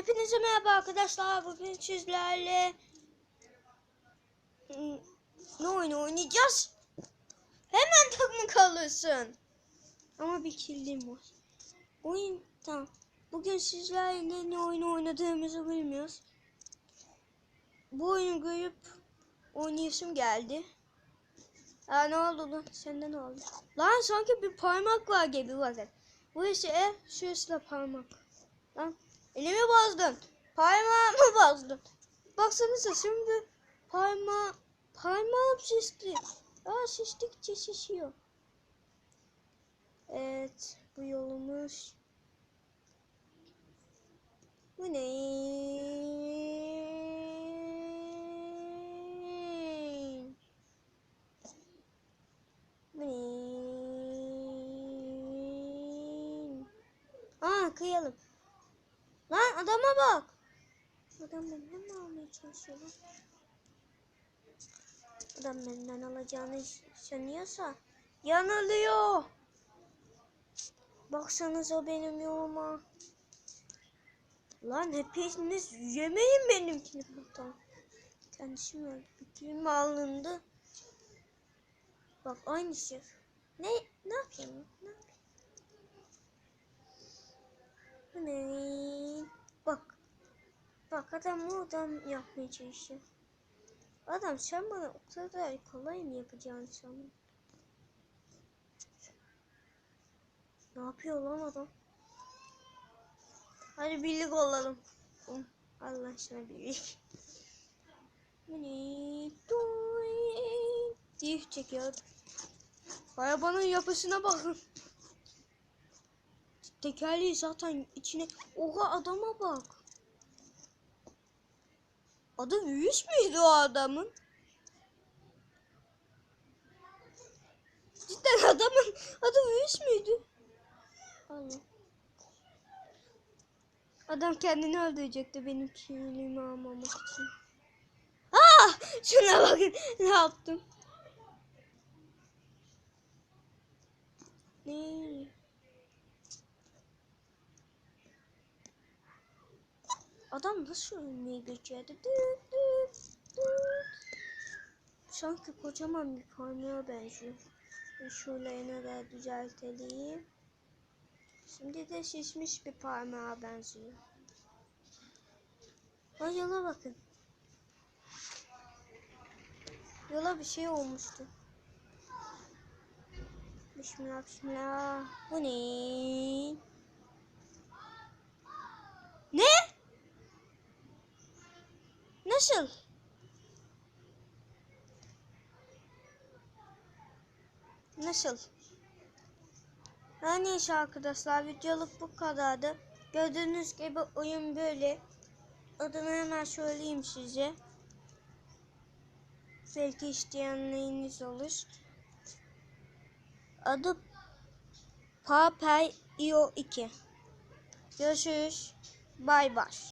Hepinize merhaba arkadaşlar. Bugün sizlerle ne oyun oynayacağız? Hemen takma kalırsın. Ama bir kildim var. Oyun tamam. Bugün sizlerle ne oyun oynadığımızı bilmiyoruz. Bu oyunu görüp oynayasım geldi. Aa ne oldu lan? Sende ne oldu? Lan sanki bir parmak var gibi bakın. Burası ev, şurası da parmak. Lan elimi bozdun. Parmağımı bozdun. Baksanıza şimdi parma parmağım şişti. Aa şiştikçe şişiyor. Evet bu yolumuz. Bu ne? Bu ne? Aa kıyalım. Lan adama bak. Adam benden mi almaya çalışıyor lan? Adam benden alacağını sanıyorsa yanılıyor. Baksanıza benim yoluma. Lan hepiniz yemeyin benimkini buradan. Kendisi mi öldü? Bütün alındı. Bak aynı şey. Ne ne yapayım? Ne yapayım? Ne? Bak. Bak adam yapmaya çalışıyor. Adam sen bana o kadar kolay mı yapacağını sandın? Ne yapıyor lan adam? Hadi birlik olalım. Allah aşkına birlik. Diye çekiyor. Arabanın yapısına bakın. Tekerleği zaten içine... Oha adama bak. Adı Yüz müydü o adamın? Cidden adamın adı Yüz müydü? Allah. Adam kendini öldürecekti benim kimliğimi almamak için. Aa! Şuna bakın ne yaptım. Ne? Adam nasıl ölmeyi becerdi? Düt düt düt. Sanki kocaman bir kamera benziyor. Yine de düzeltelim. Şimdi de şişmiş bir parmağa benziyor. Ay yola bakın. Yola bir şey olmuştu. Bismillah bismillah. Bu? Ne? Nasıl? Nasıl? Her neyse arkadaşlar videoluk bu kadardı. Gördüğünüz gibi oyun böyle. Adını hemen söyleyeyim size. Belki isteyenleriniz olur. Adı Papay IO 2. Görüşürüz. Bay bay.